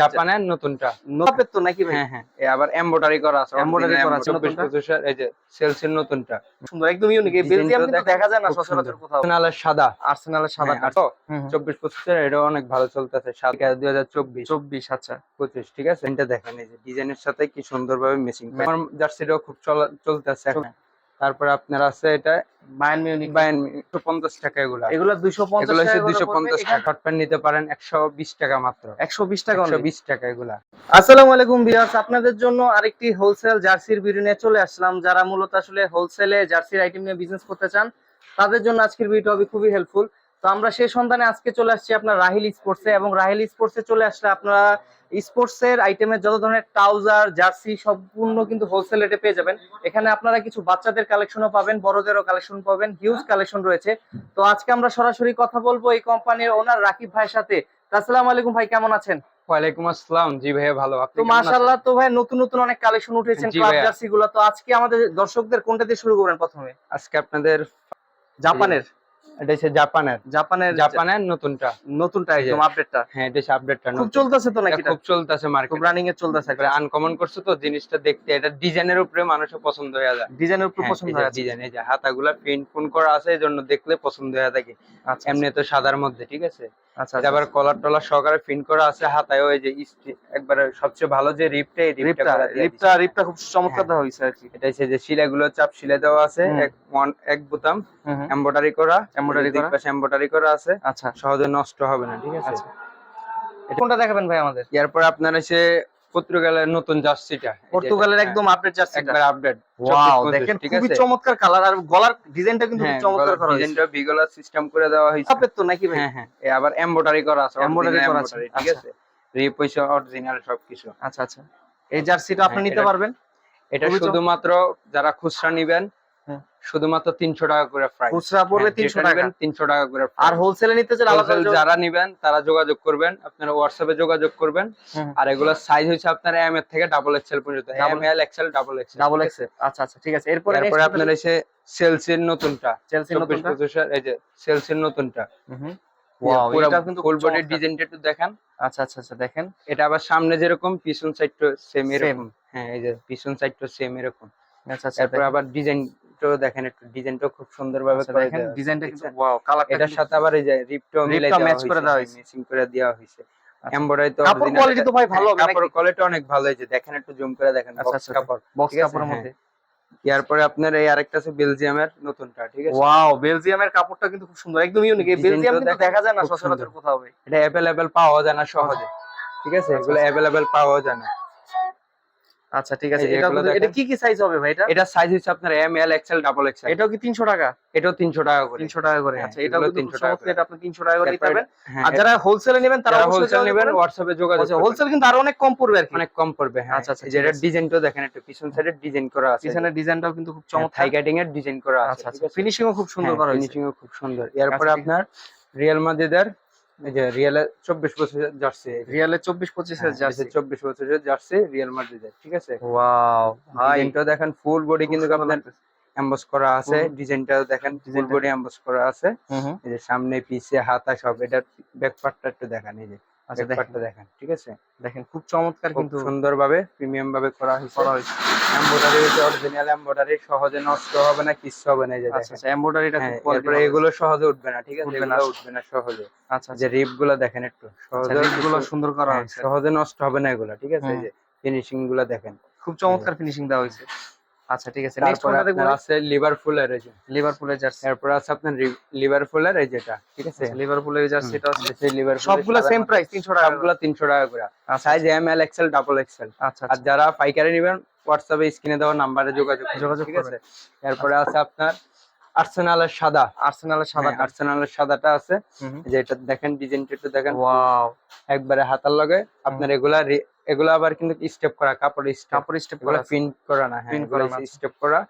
জাপানের নতুনটা। নোপের তো নাকি ভাই? হ্যাঁ হ্যাঁ আবার এমব্রয়ডারি করা আছে Embroidery করা আছে নতুনটা? এই যে সেলসের নতুনটা। সুন্দর একদম ইউনিক এই বেলজিয়াম কিন্তু দেখা যায় না সচরাচর কোথাও। আর্সেনালের সাদা। আর্সেনালের সাদা হ্যাঁ, কাঠ তো হুম, হুম। চব্বিশ পঁচিশের এটা অনেক ভালো চলতেছে সাদা দুই হাজার চব্বিশ। চব্বিশ আচ্ছা। পঁচিশ ঠিক আছে? এটা দেখেন এই যে ডিজাইনের সাথে কি সুন্দর ভাবে মেশিং আমার জার্সিটাও খুব চলা চলতেছে। এখন তারপরে আপনার আছে এটা বায়ান মিউনিক বাইন একশো পঞ্চাশ টাকা এগুলো। এগুলো দুইশো পঞ্চাশ দুশো পঞ্চাশ টাকা। শর্ট প্যান্ট নিতে পারেন একশো বিশ টাকা মাত্র। একশো বিশ টাকা একশো বিশ টাকা এগুলা। আসসালামু আলাইকুম ভিউয়ার্স আপনাদের জন্য আরেকটি হোলসেল জার্সির ভিডিও নিয়ে চলে আসলাম। যারা মূলত আসলে হোলসেলে জার্সির আইটেম নিয়ে বিজনেস করতে চান তাদের জন্য আজকের ভিডিওটা হবে খুবই হেল্পফুল তো আমরা সেই সন্ধানে আজকে চলে আসছি আপনার রাহিল স্পোর্টসে এবং রাহিল স্পোর্টসে চলে আসলে আপনারা স্পোর্টসের আইটেমের যত ধরনের ট্রাউজার জার্সি সম্পূর্ণ কিন্তু হোলসেল রেটে পেয়ে যাবেন। এখানে আপনারা কিছু বাচ্চাদের কালেকশনও পাবেন বড়দেরও কালেকশন পাবেন হিউজ কালেকশন রয়েছে। তো আজকে আমরা সরাসরি কথা বলব এই কোম্পানির ওনার রাকিব ভাইয়ের সাথে। আসসালামু আলাইকুম ভাই কেমন আছেন? ওয়ালাইকুম আসসালাম। জি ভাইয়া ভালো। আপনি তো? মাশাআল্লাহ তো ভাই নতুন নতুন অনেক কালেকশন উঠেছেন ক্লাব। জার্সি গুলো তো আজকে আমাদের দর্শকদের কোনটা দিয়ে শুরু করবেন প্রথমে? আজকে আপনাদের জাপানের এটা হচ্ছে জাপানের। জাপানের জাপানের নতুনটা। নতুনটা একদম আপডেটটা হ্যাঁ এটা আপডেটটা খুব চলতেছে তো নাকি খুব চলতেছে খুব রানিং এ চলতেছে আনকমন করছে তো জিনিসটা দেখতে এটা ডিজাইনের উপরে মানুষের পছন্দ হয়ে যায়। ডিজাইনের উপর পছন্দ হয় ডিজাইন এই যে হাতাগুলা প্রিন্ট ফোন করা আছে এই জন্য দেখলে পছন্দ হয়ে থাকে আচ্ছা এমনি তো সাদার মধ্যে ঠিক আছে? আচ্ছা আবার কলার টলার সহকারে প্রিন্ট করা আছে হাতায় ওই যে একবারে সবচেয়ে ভালো যে রিপটা এই রিপটা রিপটা রিপটা খুব চমৎকার হ্যাঁ। দেওয়া হয়েছে আর কি। এটা হচ্ছে যে শিলাগুলো চাপ শিলা দেওয়া আছে এক বোতাম। এমব্রয়ডারি করা। Embroidery করা। পাশে এমব্রয়ডারি করা আছে। আচ্ছা। সহজে নষ্ট হবে না ঠিক আছে? আচ্ছা। কোনটা দেখাবেন ভাই আমাদের? এরপর আপনার এসে পর্তুগালের নতুন জার্সিটা। পর্তুগালের একদম আপডেট জার্সি একবার আপডেট ওয়াও দেখেন খুবই চমৎকার কালার আর গলার ডিজাইনটা কিন্তু হ্যাঁ, খুব চমৎকার করা হয়েছে। ডিজাইনটা বিগলার সিস্টেম করে দেওয়া হয়েছে। আপডেট তো নাকি ভাই? হ্যাঁ হ্যাঁ। আবার এমব্রয়ডারি করা আছে embroidery করা আছে, ঠিক আচ্ছা। আছে? রিপ হইছে অরিজিনাল সবকিছু। আচ্ছা আচ্ছা। এই জার্সিটা আপনি হ্যাঁ, নিতে পারবেন? এটা শুধুমাত্র যারা খুচরা নিবেন হ্যাঁ। শুধুমাত্র তিনশো টাকা করে প্রাইস খুচরা পড়বে তিনশো টাকা। তিনশো টাকা করে আর হোলসেলে নিতে আলাদা যারা নিবেন তারা যোগাযোগ করবেন। আপনারা হোয়াটসঅ্যাপে যোগাযোগ করবেন। আর এগুলোর সাইজ হচ্ছে আপনার এম এর থেকে ডাবল এক্সেল পর্যন্ত। M L XL double XL double X আচ্ছা আচ্ছা ঠিক আছে। এরপরে এরপরে আপনার এসে সেলসির নতুনটা চব্বিশ নতুনটা? এই যে সেলসির নতুনটা। কিন্তু ফুল খুব ডিজাইনটা একটু দেখেন। আচ্ছা আচ্ছা আচ্ছা দেখেন। এটা আবার সামনে যেরকম পিছন সাইডটা সেম। এরকম। হ্যাঁ এই যে পিছন সাইডটা সেম এরকম। আচ্ছা আচ্ছা তারপর আবার ডিজাইনটাও দেখেন একটু ডিজাইনটাও খুব সুন্দরভাবে আচ্ছা, করে দেখেন ডিজাইনটা কিন্তু ওয়াও কালারটা এটার সাথে আবার এই যে রিপটাও মিলাই রিপটাও দেওয়া match করে দেওয়া হয়েছে। ম্যাচিং করে দেওয়া হয়েছে। আচ্ছা। এমব্রয়ডারি তো কাপড় কোয়ালিটি তো ভাই ভালো হ্যাঁ, কাপড় কোয়ালিটি অনেক ভালো হয়েছে। দেখেন একটু জুম করে দেখেন আচ্ছা, box আচ্ছা, কাপড়। বক্স কাপড়ের হ্যাঁ। মধ্যে এরপরে আপনার এই আরেকটা আছে বেলজিয়ামের নতুনটা ঠিক আছে? ওয়াও বেলজিয়ামের কাপড়টা কিন্তু খুব সুন্দর একদম ইউনিক এই বেলজিয়াম কিন্তু দেখা যায় না সচরাচর কোথাও এটা অ্যাভেলেবেল পাওয়া যায় না সহজে ঠিক আছে? আচ্ছা, এগুলো আচ্ছা। অ্যাভেলেবেল পাওয়া যায় না। আচ্ছা ঠিক আছে এটা এটা কি কি সাইজ হবে ভাই এটা? এটা সাইজ হচ্ছে আপনার M L XL double XL এটাও কি 300 টাকা? এটাও তিনশো টাকা করে। 300 টাকা করে হ্যাঁ, আচ্ছা এটাও 300 টাকা চমৎকার এটা আপনি 300 টাকা করে নিতে তারপরে- পারবেন হ্যাঁ, আর যারা হোলসেলে নেবেন তারা হোলসেল নেবেন করবেন। হোয়াটসঅ্যাপে যোগাযোগ আচ্ছা হোলসেল কিন্তু আরও অনেক কম পড়বে আর কি। অনেক কম পড়বে হ্যাঁ। আচ্ছা, আচ্ছা, যেটা। ডিজাইনটাও দেখেন একটু পিছন সাইডে ডিজাইন করা আছে। পিছনের ডিজাইনটাও কিন্তু খুব চমৎকার। থাই কাটিং এর ডিজাইন করা আছে আচ্ছা আচ্ছা। ফিনিশিংও খুব সুন্দর করা হয়েছে। ফিনিশিং খুব সুন্দর। এরপরে আচ্ছা, আপনার রিয়াল মাদ্রিদের এই যে রিয়ালে চব্বিশ বছরের জার্সি রিয়ালের 24 25 জার্সি 24 বছরের জার্সি রিয়াল মাদ্রিদের ঠিক আছে? ওয়াও ডিজাইনটাও দেখেন ফুল বডি কিন্তু আপনার। এমবস করা আছে। ডিজাইনটা দেখেন ফুল বডি এমবস করা আছে। এই যে সামনে পিছে হাতা সব এটা ব্যাক পার্টটা একটু দেখেন এই যে। আচ্ছা দেখেন। দেখেন ঠিক আছে? দেখেন খুব চমৎকার কিন্তু সুন্দরভাবে প্রিমিয়াম ভাবে করা হয়েছে। করা হয়েছে। এমব্রয়ডারি হচ্ছে অরিজিনাল এমব্রয়ডারি সহজে নষ্ট হবে না কিচ্ছু হবে না এই যে আচ্ছা আচ্ছা এমব্রয়ডারিটা হ্যাঁ, এগুলো সহজে উঠবে না ঠিক আছে? এগুলো উঠবে না সহজে। আচ্ছা যে রিপগুলো দেখেন একটু সহজে গুলো সুন্দর করা হ্যাঁ, হয়েছে। সহজে নষ্ট হবে না এগুলো ঠিক আছে? এই যে ফিনিশিংগুলো দেখেন। খুব চমৎকার ফিনিশিং দেওয়া হয়েছে। আচ্ছা ঠিক আছে। নেক্সট কোনটা দেখব? আছে লিভারপুলের এই যে। লিভারপুলের জার্সি এরপর আছে আপনার লিভারপুলের এই যেটা ঠিক আছে? লিভারপুলের জার্সি এটা হচ্ছে লিভারপুল সবগুলো সেম প্রাইস 300 টাকা। সবগুলো তিনশো টাকা করে। Size M L XL double XL আচ্ছা আর যারা পাইকারি নেবেন হোয়াটসঅ্যাপে স্ক্রিনে দেওয়া নাম্বারে যোগাযোগ যোগাযোগ ঠিক আছে। এরপরে আছে আপনার আর্সেনালের সাদা। আর্সেনালের সাদা হ্যাঁ, আর্সেনালের সাদাটা আছে। যে এটা দেখেন ডিজাইনটা একটু দেখেন। ওয়াও একবারে হাতার লগে। আপনার এগুলা এগুলা আবার কিন্তু স্টেপ করা কাপড় স্টেপ কাপড় স্টেপ করা প্রিন্ট করা না হ্যাঁ Print এগুলা করা স্টেপ করা।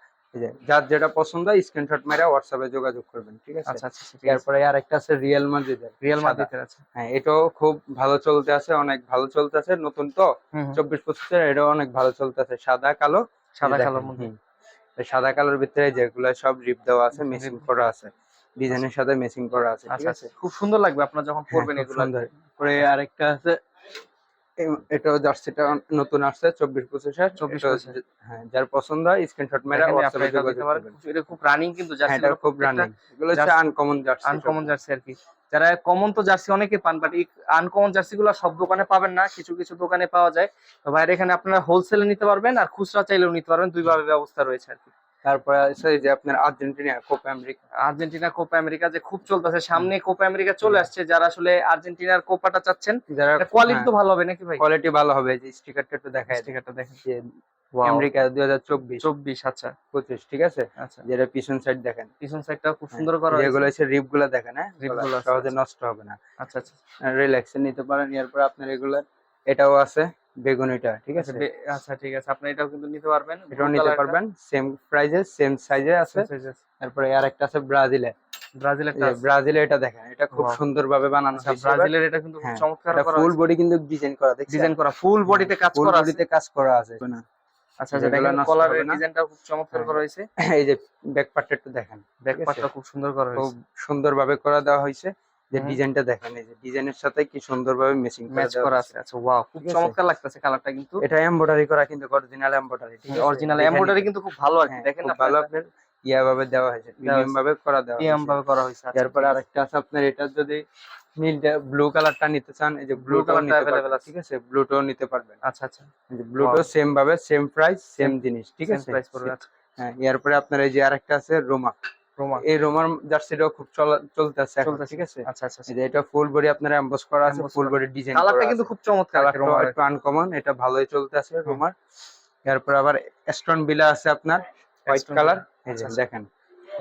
যার যেটা পছন্দ স্ক্রিনশট মেরে হোয়াটসঅ্যাপে যোগাযোগ করবেন ঠিক আছে? আচ্ছা আচ্ছা ঠিক আছে এরপরে আরেকটা আছে রিয়েল মাদ্রিদের রিয়েল। মাদ্রিদের আছে হ্যাঁ এটাও খুব ভালো চলতে আছে অনেক ভালো চলতে আছে নতুন তো। চব্বিশ পঁচিশের এটাও অনেক ভালো চলতে আছে সাদা কালো। সাদা কালো সাদা কালোর ভিতরে যেগুলো সব রিপ দেওয়া আছে মেশিং করা আছে। ডিজাইনের সাথে মেশিং করা আছে ঠিক আচ্ছা আছে? আচ্ছা। খুব সুন্দর লাগবে আপনারা যখন হ্যাঁ, পরবেন এগুলো। পরে আরেকটা আছে এটাও জার্সিটা নতুন আসছে চব্বিশ পঁচিশের 24 এটাও 25 যে- হ্যাঁ যার পছন্দ হয় স্ক্রিনশট মেরে এটা খুব রানিং কিন্তু হ্যাঁ জার্সি এটা খুব রানিং এগুলো হচ্ছে আনকমন জার্সি আনকমন জার্সি আর কি। যারা কমন তো জার্সি অনেকে পান বাট আনকমন জার্সি গুলো সব দোকানে পাবেন না কিছু কিছু দোকানে পাওয়া যায়। তো বাইরে এখানে আপনারা হোলসেলে নিতে পারবেন আর খুচরা চাইলেও নিতে পারবেন দুইভাবে ব্যবস্থা রয়েছে আর কি। তারপরে যে আপনার Argentina Copa America. Argentina Copa America যে খুব চলতেছে সামনে কোপা আমেরিকা চলে আসছে যারা আসলে আর্জেন্টিনার কোপাটা চাচ্ছেন যারা কোয়ালিটি তো ভালো হবে নাকি ভাই? কোয়ালিটি ভালো হবে এই যে স্টিকারটা একটু দেখায় স্টিকারটা দেখেন। যে আমেরিকা দুই হাজার চব্বিশ। চব্বিশ আচ্ছা। পঁচিশ ঠিক আছে? আচ্ছা। যেটা পিছন সাইড দেখেন। পিছন সাইডটা খুব সুন্দর করা যেগুলো হচ্ছে রিপগুলো দেখেন হ্যাঁ? Rip গুলো সহজে আচ্ছা। নষ্ট হবে না। আচ্ছা আচ্ছা। রিল্যাক্সে নিতে পারেন এরপর আপনার এগুলো এটাও আছে। বেগুনিটা ঠিক আচ্ছা আছে? আচ্ছা ঠিক আছে। আপনি এটাও কিন্তু নিতে পারবেন। এটাও নিতে পারবেন। সেম প্রাইজে সেম সাইজে আছে। তারপরে আর একটা আছে ব্রাজিলে। ব্রাজিল এটা দেখেন এটা খুব সুন্দর ভাবে বানানো আচ্ছা ব্রাজিলের এটা কিন্তু খুব হ্যাঁ, চমৎকার করা ফুল বডি কিন্তু ডিজাইন করা ডিজাইন করা ফুল বডিতে কাজ ফুল করা বডিতে কাজ করা আছে। আচ্ছা আচ্ছা দেখেন নষ্ট কলারের ডিজাইনটা খুব চমৎকার হ্যাঁ। করা হয়েছে। এই যে ব্যাক পার্টটা একটু দেখেন ব্যাক পার্টটা খুব সুন্দর করা খুব হয়েছে। সুন্দর ভাবে করা দেওয়া হয়েছে। যে হুম। ডিজাইনটা দেখেন এই যে ডিজাইনের সাথে কি সুন্দর ভাবে ম্যাচিং ম্যাচ করা আছে। আচ্ছা ওয়াও খুব আছে? চমৎকার লাগতেছে কালারটা কিন্তু। এটা এমব্রয়ডারি করা কিন্তু অরিজিনাল এমব্রয়ডারি ঠিক আছে? অরিজিনাল দেখে এমব্রয়ডারি কিন্তু খুব ভালো আর কি। হ্যাঁ, দেখেন ভালো আপনার ইয়া ভাবে দেওয়া হয়েছে। প্রিমিয়াম ভাবে করা দেওয়া পিএম হয়েছে। ভাবে করা হয়েছে আচ্ছা, এরপর আরেকটা আছে আপনার এটা যদি নীলটা ব্লু কালারটা নিতে চান এই যে ব্লু কালার নিতে পারবেন। আছে। ঠিক আছে? ব্লুটাও নিতে পারবেন। আচ্ছা আচ্ছা। এই যে ব্লুটাও সেম ভাবে সেম প্রাইস সেম জিনিস ঠিক আছে? প্রাইস পড়বে আচ্ছা। হ্যাঁ এরপরে আপনার এই যে আরেকটা আছে রোমা এই রোমার জার্সিটাও খুব চলা চলতেছে এখন, ঠিক আছে? আচ্ছা আচ্ছা এটা ফুল বডি আপনার এমবস করা আছে ফুল বডি ডিজাইন কালারটা কিন্তু খুব চমৎকার একটু আনকমন এটা ভালোই চলতেছে রোমার। এরপর আবার স্টোন বিলা আছে আপনার হোয়াইট কালার আচ্ছা, আচ্ছা। দেখেন।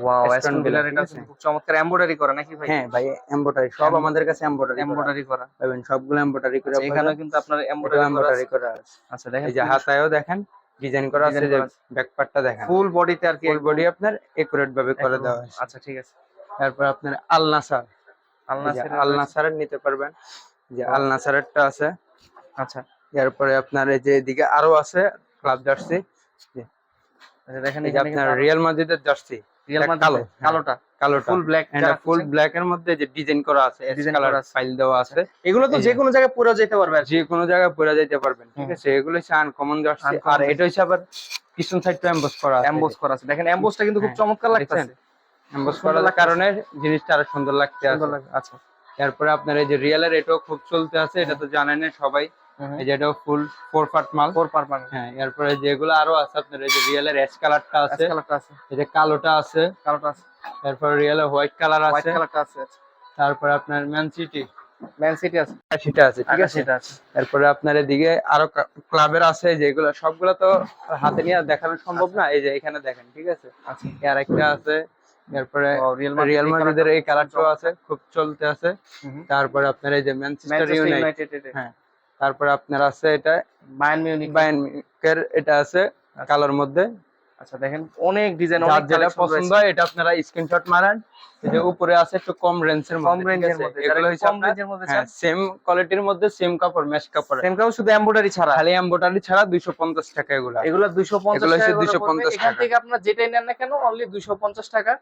ওয়াও অ্যাস্টন ভিলার এটা আছে? খুব চমৎকার। এমব্রয়ডারি করা নাকি ভাই? হ্যাঁ ভাই এমব্রয়ডারি সব আমাদের কাছে এমব্রয়ডারি এমব্রয়ডারি করা। পাবেন সবগুলো এমব্রয়ডারি করে আচ্ছা, এখানেও কিন্তু আপনার এমব্রয়ডারি করা আছে। আচ্ছা দেখেন। এই যে হাতায়ও দেখেন। ডিজাইন করা আছে যে। ব্যাক পার্টটা দেখেন। ফুল বডিতে আর কি ফুল বডি আপনার একুরেট ভাবে করে দেওয়া আছে আচ্ছা ঠিক আছে। তারপর আপনার আলনাসার। আলনাসার আলনাসারের নিতে পারবেন। যে Wow. আলনাসারেরটা আছে। আচ্ছা। এরপরে আপনার এই যে এদিকে আরও আছে ক্লাব জার্সি আচ্ছা, দেখেন এই যে আপনার রিয়াল মাদ্রিদের জার্সি রিয়াল এটা কালো, হ্যাঁ। কালোটা? কালোটা। ফুল ব্ল্যাক ফুল ব্ল্যাক এর মধ্যে যে ডিজাইন করা আছে এস করা ফাইল দেওয়া আছে এগুলো তো যে- যে কোনো জায়গায় পরে যেতে পারবে যে কোনো জায়গায় পরে যেতে পারবেন ঠিক আছে? এগুলো হচ্ছে আনকমন জার্সি আর এটা হচ্ছে আবার পিছন সাইডটা এমবস করা আছে। এমবোস করা আছে। দেখেন এমবোসটা কিন্তু খুব হ্যাঁ, চমৎকার দেখছেন? লাগতেছে। এমবস করার কারণে জিনিসটা আরও সুন্দর লাগতে আছে। আচ্ছা। তারপরে আপনার এই যে রিয়েলের এটাও খুব চলতে আছে এটা তো জানেন সবাই। এই যে এটাও ফুল ফোর পার্ট মাল। ফোর পারপান হ্যাঁ এরপরে যেগুলো আরও আছে আপনার এই যে রিয়েলের অ্যাশ কালারটা আছে কালারটা আছে। এই যে কালোটা আছে কালোটা আছে। তারপর রিয়েলের হোয়াইট কালার আছে হোয়াইট কালারটা আছে। তারপরে আপনার ম্যান সিটি ম্যান সিটি আছে। সেটা আছে ঠিক আছে। সেটা আছে। তারপরে আপনার এদিকে আরও ক্লাবের আছে যেগুলো সবগুলো তো হাতে নিয়ে দেখানো সম্ভব না এই যে এখানে দেখেন ঠিক আছে? আচ্ছা। আর একটা আছে তারপরে রিয়াল রিয়াল মাদ্রিদের এই কালারটাও আছে খুব চলতে আছে। তারপরে আপনার এই যে ম্যানচেস্টার ইউনাইটেড হ্যাঁ। তারপরে আপনার আছে এটা বায়ার্ন মিউনিখ বায়ার্নের এটা আছে কালোর মধ্যে। আচ্ছা দেখেন অনেক ডিজাইন অনেক যেটা পছন্দ হয় এটা আপনারা স্ক্রিনশট মারান। যে উপরে আছে একটু কম রেঞ্জের মধ্যে ঠিক রেঞ্জের মধ্যে এগুলো হচ্ছে কম রেঞ্জের মধ্যে হ্যাঁ সেম কোয়ালিটির মধ্যে সেম কাপড় মেশ কাপড় সেম কাউ শুধু এমব্রয়ডারি ছাড়া? খালি এমব্রয়ডারি ছাড়া 250 টাকা এগুলা। এগুলো 250 টাকা এগুলো হচ্ছে টাকা 250 পড়বে। এখান টাকা। থেকে আপনার যেটাই নেন না কেন অনলি 250 টাকা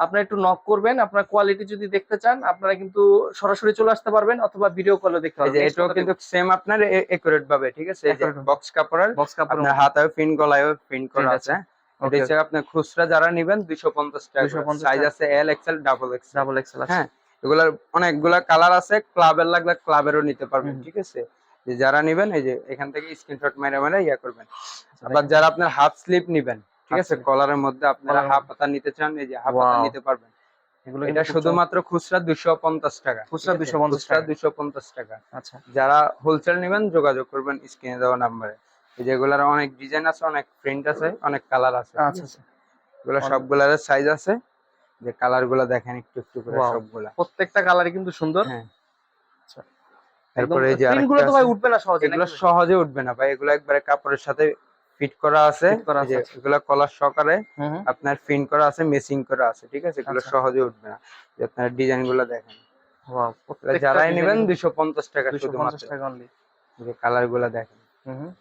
আপনি একটু নক করবেন আপনার কোয়ালিটি যদি দেখতে চান আপনারা কিন্তু সরাসরি চলে আসতে পারবেন অথবা ভিডিও কলে দেখতে পারবেন। এটাও কিন্তু সেম আপনার একুরেট ভাবে ঠিক আছে? এই যে বক্স কাপড়ের বক্স কাপড়। আপনার হাতায় পিন গলায়ও পিন করা আছে। এটা আপনার খুচরা যারা নেবেন 250 টাকা 250 সাইজ। আছে L XL double XL double XL আছে। হ্যাঁ এগুলার অনেকগুলা কালার আছে ক্লাবের লাগলে ক্লাবেরও নিতে পারবেন ঠিক আছে? যে যারা নেবেন এই যে এখান থেকে স্ক্রিনশট মেরে মেরে ইয়া করবেন। আচ্ছা, আবার যারা আপনার হাফ স্লিপ নেবেন ঠিক আছে? কলারের মধ্যে আপনারা হাফ পাতা নিতে চান এই যে হাফ পাতা নিতে পারবেন। এগুলো এটা শুধুমাত্র খুচরা 250 টাকা। খুচরা ঠিক আছে? 250 খুচরা টাকা। 250 টাকা। আচ্ছা। যারা হোলসেল নেবেন যোগাযোগ করবেন স্ক্রিনে দেওয়া নাম্বারে। এই যেগুলার অনেক ডিজাইন আছে অনেক প্রিন্ট আছে অনেক কালার আছে। আচ্ছা আচ্ছা। এগুলো সবগুলার সাইজ আছে। যে কালারগুলা দেখেন একটু একটু করে. সবগুলা। প্রত্যেকটা কালারই কিন্তু সুন্দর। হ্যাঁ। আচ্ছা। তারপরে এই যে প্রিন্টগুলো তো ভাই উঠবে না সহজে এগুলো সহজে উঠবে না ভাই। এগুলো একবারে কাপড়ের সাথে ফিট করা আছে। এগুলো কলার সহকারে হুম। আপনার ফিন করা আছে মেসিং করা আছে ঠিক আছে এগুলো আচ্ছা। সহজে উঠবে না যে আপনার ডিজাইনগুলো দেখেন যারাই নেবেন দুইশো পঞ্চাশ টাকা 250 শুধুমাত্র যে কালারগুলা দেখেন।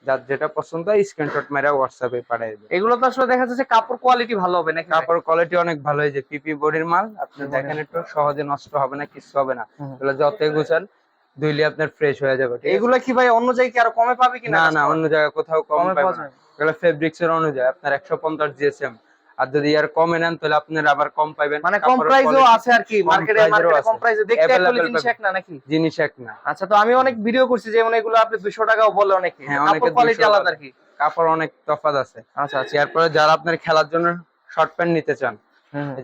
যার যেটা পছন্দ হয় স্ক্রিনশট মেরে হোয়াটসঅ্যাপে পাঠিয়ে দেবে এগুলো তো আসলে দেখা যাচ্ছে কাপড় কোয়ালিটি ভালো হবে ভাই? কাপড় কোয়ালিটি অনেক ভালো যে পিপি বডির মাল আপনি দেখেন একটু সহজে নষ্ট হবে না কিছু হবে না। এগুলো যতই গুছান ধুইলে আপনার ফ্রেশ হয়ে যাবে? এগুলা কি ভাই অন্য জায়গায় কি আরও কমে পাবে কি না না অন্য জায়গায় কোথাও কমে কমে এগুলো ফেব্রিক্স এর অনুযায়ী আপনার একশো পঞ্চাশ জিএসএম আর যদি আর কমে নেন তাহলে আপনার আবার কম পাবেন মানে কম প্রাইসও আছে আর কি মার্কেটে মার্কেটে কম। প্রাইসে দেখতে একটু জিনিস এক না নাকি? জিনিস এক না। আচ্ছা তো আমি অনেক ভিডিও করছি যেমন এগুলো আপনি 200 টাকাও বলে অনেকে। হ্যাঁ, কাপড় অনেকে কোয়ালিটি আলাদা আর কি। কাপড় অনেক তফাৎ আছে। আচ্ছা আচ্ছা। এরপরে যারা আপনার খেলার জন্য শর্ট প্যান্ট নিতে চান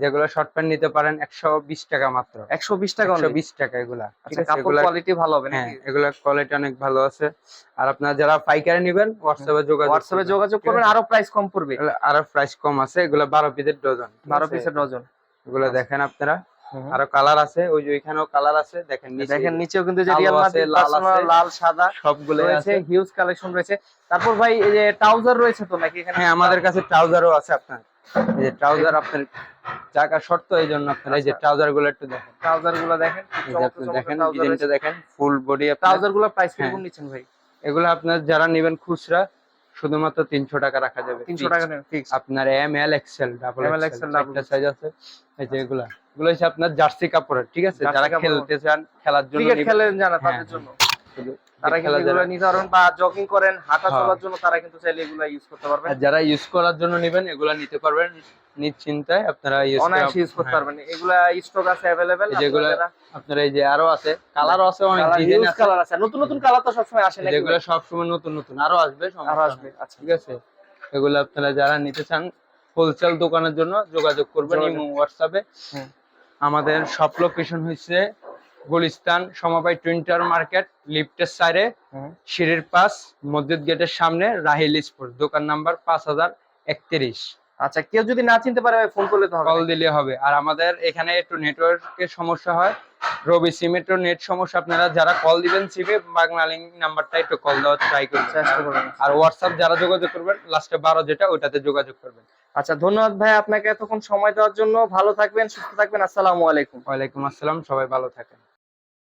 যেগুলো শর্ট প্যান্ট নিতে পারেন একশো বিশ টাকা মাত্র। 120 টাকা একশো বিশ টাকা এগুলা। ঠিক আচ্ছা কোয়ালিটি ভালো হবে হ্যাঁ এগুলা কোয়ালিটি অনেক ভালো আছে। আর আপনার যারা পাইকারি নেবেন হোয়াটসঅ্যাপে যোগাযোগ হোয়াটসঅ্যাপে। যোগাযোগ করবেন আরও প্রাইস কম পড়বে। আরও প্রাইস কম আছে এগুলা বারো পিসের ডজন 12 পিসের ডজন এগুলো দেখেন আপনারা। আরও কালার আছে ওই যে ওইখানেও কালার আছে দেখেন নিচে দেখেন নিচেও কিন্তু যে রিয়াল মাদ্রিদ লাল বার্সেলোনা লাল সাদা সবগুলো রয়েছে আছে। হিউজ কালেকশন রয়েছে। তারপর ভাই এই যে ট্রাউজার রয়েছে তো নাকি এখানে? হ্যাঁ আমাদের কাছে ট্রাউজারও আছে আপনার। এই যে ট্রাউজার আপনার শর্ত এই জন্য আপনার এই যে আচ্ছা। ট্রাউজারগুলো একটু দেখেন। ট্রাউজারগুলো দেখেন ডিজাইনটা দেখেন ফুল বডি ট্রাউজারগুলো প্রাইস হ্যাঁ। কীরকম নিচ্ছেন ভাই? এগুলো আপনার যারা নেবেন খুচরা শুধুমাত্র তিনশো টাকা রাখা যাবে 300 টাকা ফিক্স আপনার M L XL double ML, XL double size আছে। এই যে এগুলা এগুলো হচ্ছে আপনার জার্সি কাপড়ের ঠিক আছে? যারা। খেলতে চান খেলার জন্য খেলেন হ্যাঁ, তাদের জন্য। শুধু তারা কিন্তু খেলা এগুলো যারা- নিতে পারবেন বা জগিং করেন হাঁটা হ্যাঁ। চলার জন্য তারা কিন্তু চাইলে এগুলো ইউজ করতে পারবেন। যারা ইউজ করার জন্য নেবেন এগুলা নিতে পারবেন নিশ্চিন্তায় আপনারা অনায়াসে ইউজ করতে পারবেন। এগুলা স্টক আছে যেগুলো আপনারা এই যে আরও আছে কালারও আছে অনেক ডিজাইন আছে। কালার আছে। নতুন নতুন কালার তো সবসময় আসে যেগুলো ভাই? সবসময় নতুন নতুন আরও আসবে আরও আসবে আচ্ছা। ঠিক আছে? এগুলো আপনারা যারা নিতে চান হোলসেল দোকানের জন্য যোগাযোগ করবেন ইমো হোয়াটসঅ্যাপে আমাদের সব লোকেশন হচ্ছে গুলিস্তান সমবায় টুইন্টার মার্কেট লিফটের সাইডে। সিঁড়ির পাস মসজিদ গেটের সামনে রাহিল স্পোর্ট দোকান নাম্বার পাঁচ হাজার একত্রিশ। আচ্ছা কেউ যদি না চিনতে পারে ফোন করলে তো কল দিলে হবে। আর আমাদের এখানে একটু নেটওয়ার্কের সমস্যা হয়। রবি সিমের তো নেট সমস্যা। আপনারা যারা কল দিবেন সিমে বাংলালিং নাম্বারটা একটু কল দেওয়ার ট্রাই করবেন। চেষ্টা করবেন। আর হোয়াটসঅ্যাপ যারা যোগাযোগ করবেন লাস্টে বারো যেটা ওইটাতে যোগাযোগ করবেন। আচ্ছা ধন্যবাদ ভাই আপনাকে এতক্ষণ সময় দেওয়ার জন্য। ভালো থাকবেন সুস্থ থাকবেন। আসসালামু আলাইকুম। ওয়ালাইকুম আসসালাম। সবাই ভালো থাকেন।